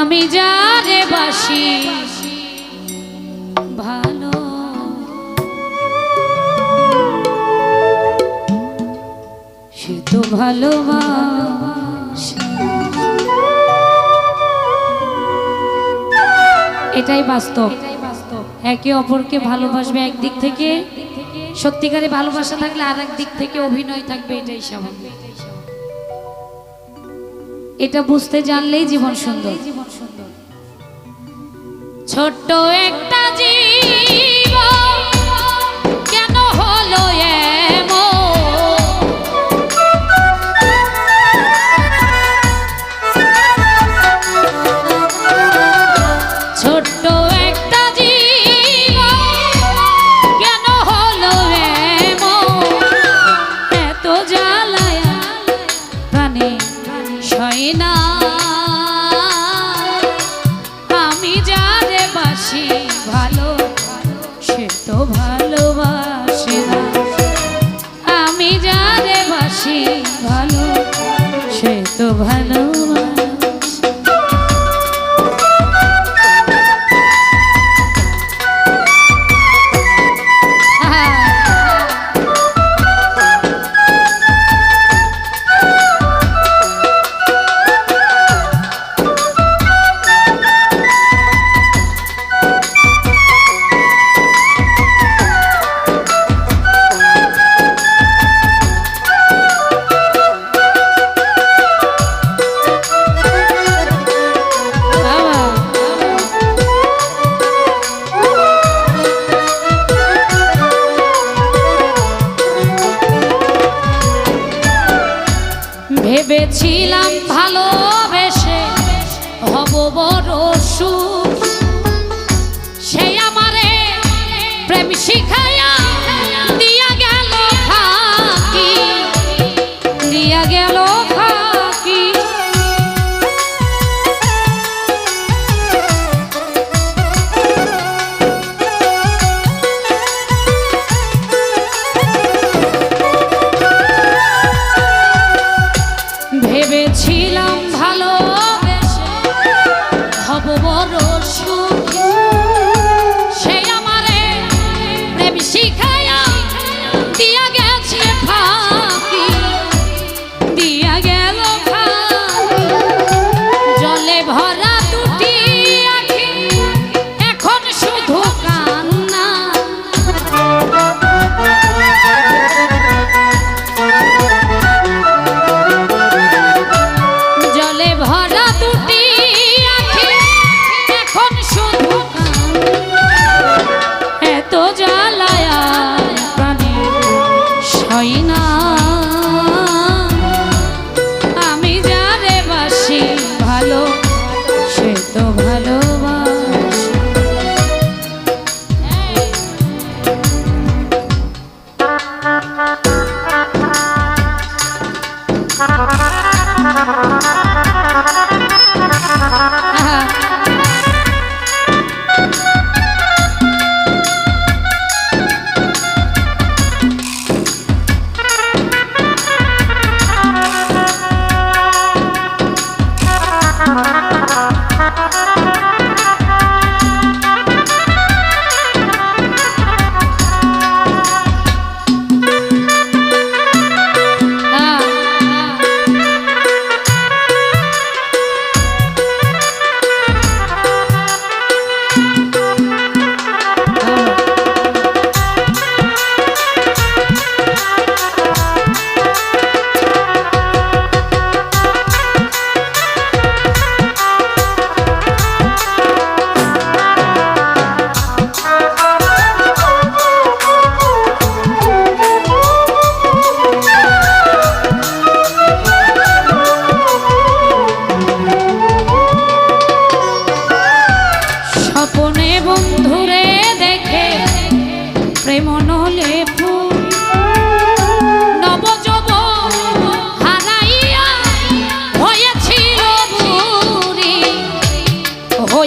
আমি যারে বাসি, ভালো। সে তো ভালোবাসে। এটাই বাস্তব। একে অপরকে ভালোবাসবে একদিক থেকে। সত্যিকারে ভালোবাসা থাকলে আর দিক থেকে অভিনয় থাকবে, এটাই স্বাভাবিক। এটা বুঝতে জানলেই জীবন সুন্দর। ছোট্ট একটা জীব কেন হলো? ছোট্ট একটা জীব কেন হলো? এত জ্বালায় প্রাণে সয় না সে তো ভালোবাসে। প্রেম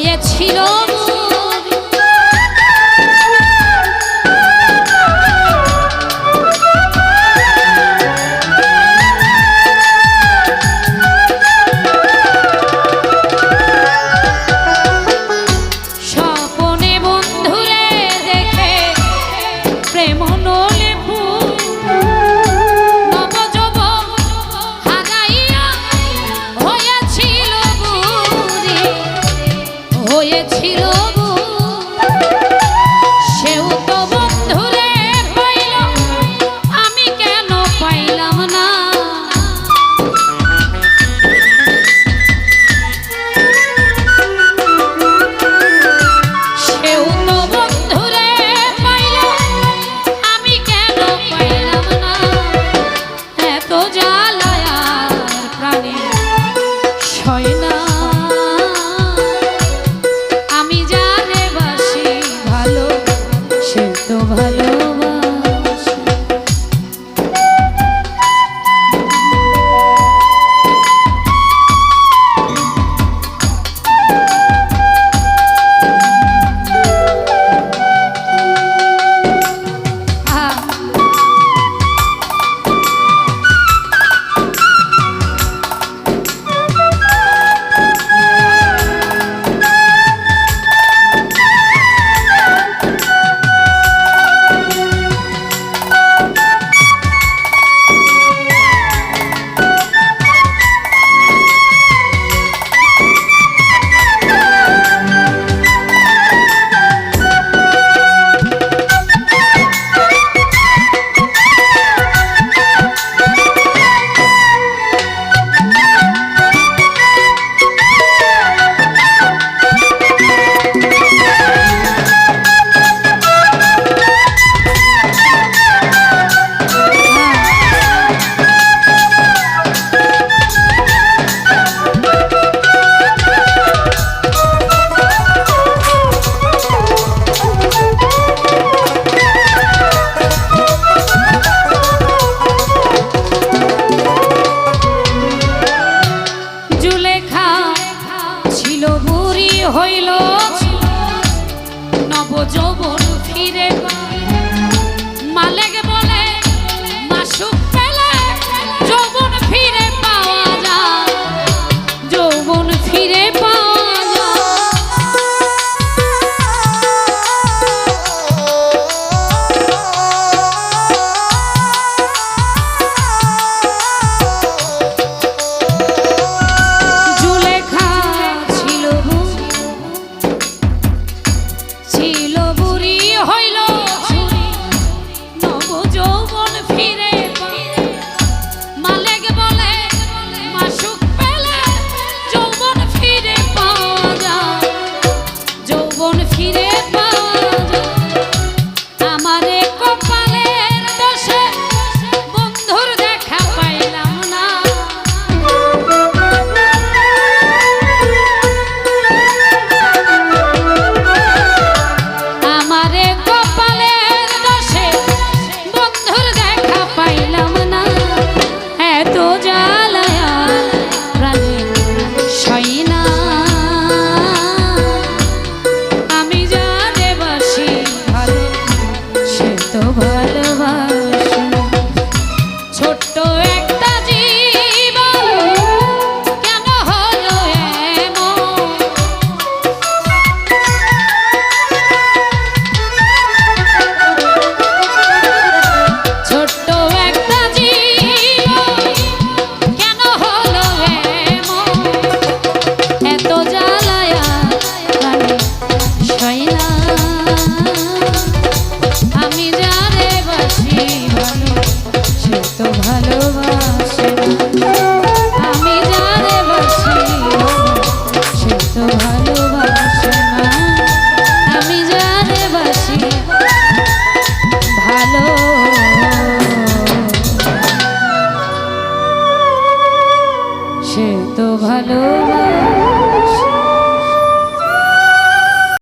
হয়েছিল এত জ্বালায়ার